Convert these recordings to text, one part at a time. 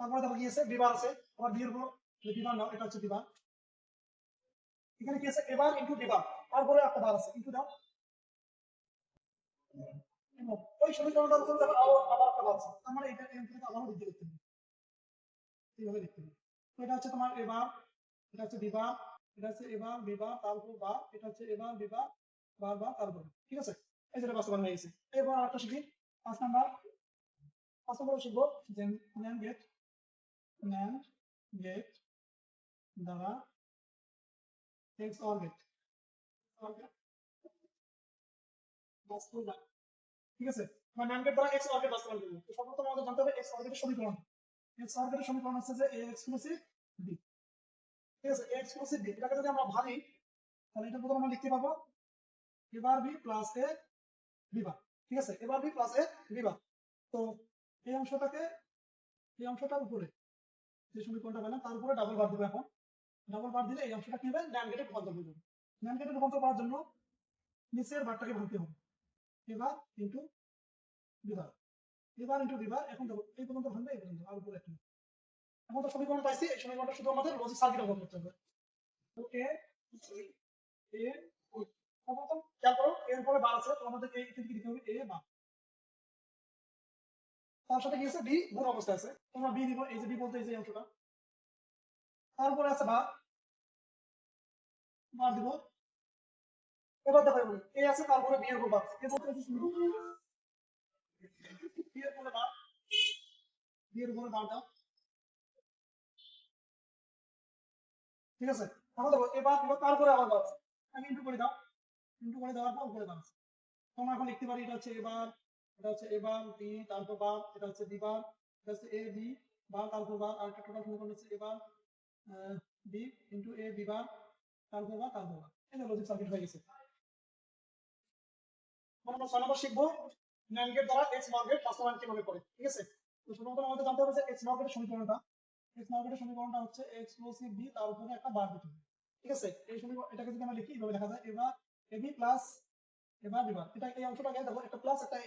তারপরে দেখো কি আছে? বিবার আছে। আবার বি এর উপর বিবার নাও, এটা হচ্ছে বিবার এখানে কি আছে? এবার ইনটু বিবার তারপরে একটা বার আছে। ইনটু দাও। ওই সমীকরণটার উপর দেখো আবার একটা বার আছে। আমার এটা এখান থেকে আবারও বৃদ্ধি করতে হবে। এইভাবে লিখতে হবে। এটা হচ্ছে তোমার এবার, এটা হচ্ছে বিবার এটা হচ্ছে এবার বিবার তারপর বার, এটা হচ্ছে এবার বিবার বার বার, তারপর। ঠিক আছে? এই যেটা বাস্তবায়ন হয়ে গেছে। এবার একটা শিখি। পাঁচ নাম্বার। পাঁচ নাম্বার শিখব। যে ন্যান্ড গেট ন্যান্ড গেট দ্বারা এক্স অর গেট ঠিক এ বি এ বি এটাকে যদি আমরা তাহলে এটা প্রথমে আমরা লিখতে পাবো এবার বি প্লাস এ ঠিক আছে? বি প্লাস এ তো এই অংশটাকে, এই অংশটার উপরে যে সমীকরণটা পেলাম তার উপরে ডাবল বার দেবো এখন। ডাবল বার দিলে এই অংশটা কি হবে? ন্যান গেটে রূপান্তর হয়ে যাবে। ন্যান গেটে রূপান্তর করার জন্য নিচের বারটাকে ভাঙতে হবে। এবার ইন্টু বিবার এবার ইন্টু বিবার এখন দেখো, এই পর্যন্ত ভাঙবে, এই পর্যন্ত, আর উপরে একটা এখন তো সমীকরণ পাইছি, এই সমীকরণটা শুধু আমাদের লজিক সার্কিট অঙ্কন করতে হবে। তো এ প্রথম খেয়াল করো এর পরে বার আছে, তো আমাদের এই থেকে দিতে হবে এ বার তার সাথে কি আছে? বি গুণ অবস্থায় আছে। তোমরা বি দিব এই যে বি বলতে এই যে অংশটা। তারপরে আছে বার বার দিব। এবার দেখো এগুলো এ আছে, তারপরে বি এর উপর বার এ বলতে হচ্ছে শুরু বি এর উপরে বার বি এর উপরে বার দাও। ঠিক আছে? তাহলে দেখো, এবার এবার তারপরে আবার বার আমি ইন্টু করে দাও। ইন্টু করে দেওয়ার পর উপরে বার আছে। তোমরা এখন লিখতে পারি, এটা হচ্ছে এবার এটা হচ্ছে এবার বি তারপর বার, এটা হচ্ছে দিবার এটা হচ্ছে এ, বি, বার তারপর বার আর একটা টোটাল সমীকরণ হচ্ছে এবার বি ইন্টু এ, বি তারপর বার তারপর বার। এটা লজিক সার্কিট হয়ে গেছে। শিখব? করে? ঠিক আছে? তো আমাদের জানতে হবে যে সমীকরণটা সমীকরণটা হচ্ছে প্লাস বি তার উপরে একটা বার দিতে ঠিক আছে? এই সমীকরণ, এটাকে যদি আমরা লিখি এইভাবে লেখা যায় এবার এবি প্লাস এবার বিবার এটা এই অংশটাকে দেখো, একটা প্লাস একটা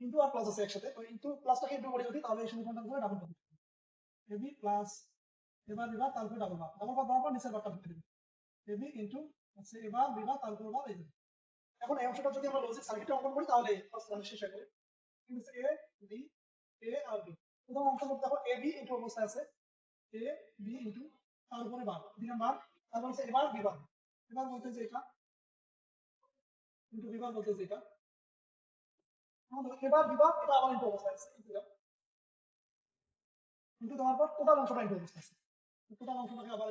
ইনটু আর প্লাস আছে একসাথে, তো ইনটু প্লাসটাকে ইনটু করে যদি তাহলে এই সমীকরণটার উপরে ডাবল করতে এবি প্লাস এবার বিবার তারপরে ডাবল বার ডাবল বার দেওয়ার নিচের বারটা ঢুকতে দেবে এবি ইনটু হচ্ছে এবার বিবার তারপর বার এই। এখন এই অংশটা যদি আমরা লজিক সার্কিটে অঙ্কন করি, তাহলে ফার্স্ট মানে শেষ যাবে কিন্তু A B A R B প্রথম অংশ দেখো এ বি ইনটু অবস্থায় আছে। এ বি ইনটু তার উপরে বার দিলাম বার তারপর হচ্ছে এবার বিবার এবার বলতে যে এটা ইনটু বিবার বলতে যে এটা এবার বিবার এটা আবার ইনটু অবস্থায় আছে পর অংশটা আছে। আবার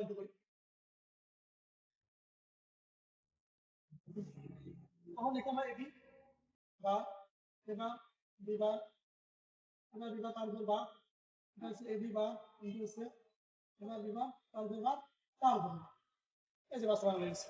তখন আমরা এবি বা, এবার, বিবার এবার বিবার তারপর বা, এটা হচ্ছে এবি বা ইনটু হচ্ছে, এবার বিবার তারপর বা। এই যে বাস্তবায়ন হয়ে গেছে।